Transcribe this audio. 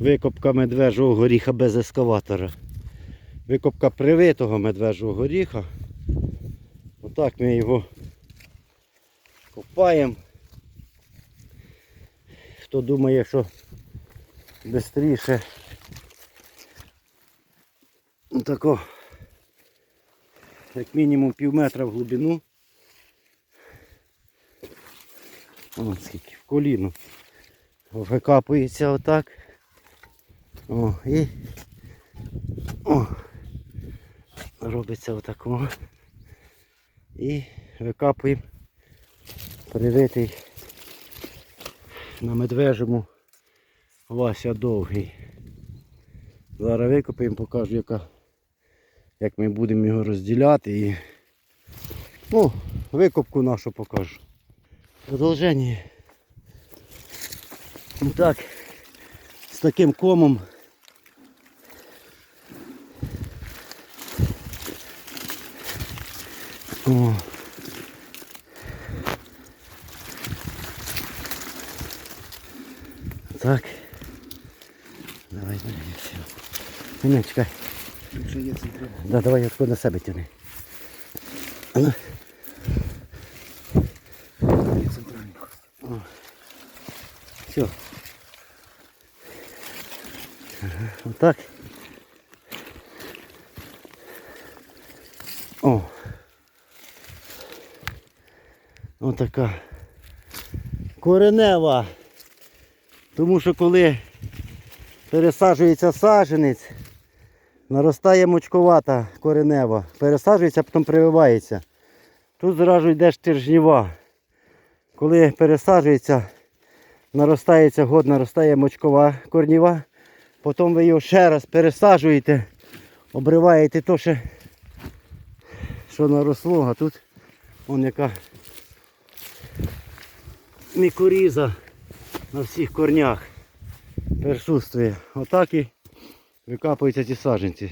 Викопка медвежого горіха без ескаватора. Викопка привитого медвежого горіха. Отак ми його копаємо. Хто думає, що швидше тако як мінімум пів метра в глибину. О, скільки в коліно. Викапується отак. О, і о, робиться отако. І викапуємо привитий на медвежому Вася довгий. Зараз викопаємо, покажу, яка, як ми будемо його розділяти і ну, викопку нашу покажу. Продовження. Так, з таким комом. О. Так. Давай, давай, все. Ні, ні, чекай. Вже є центральний. Да, давай я тако на себе тяни. А ну. Є центральний. Все. Ага, Отак. О. Отака. Коренева. Тому що коли пересаджується саджанець, наростає мочковата коренева. Пересаджується, потім прививається. Тут зразу йде штиржніва. Коли пересаджується, наростається год, наростає мочкова корніва. Потім ви його ще раз пересаджуєте, обриваєте то, що, що наросло, а тут вон яка мікоріза на всіх корнях присутствує. Отак і викапуються ці саджанці.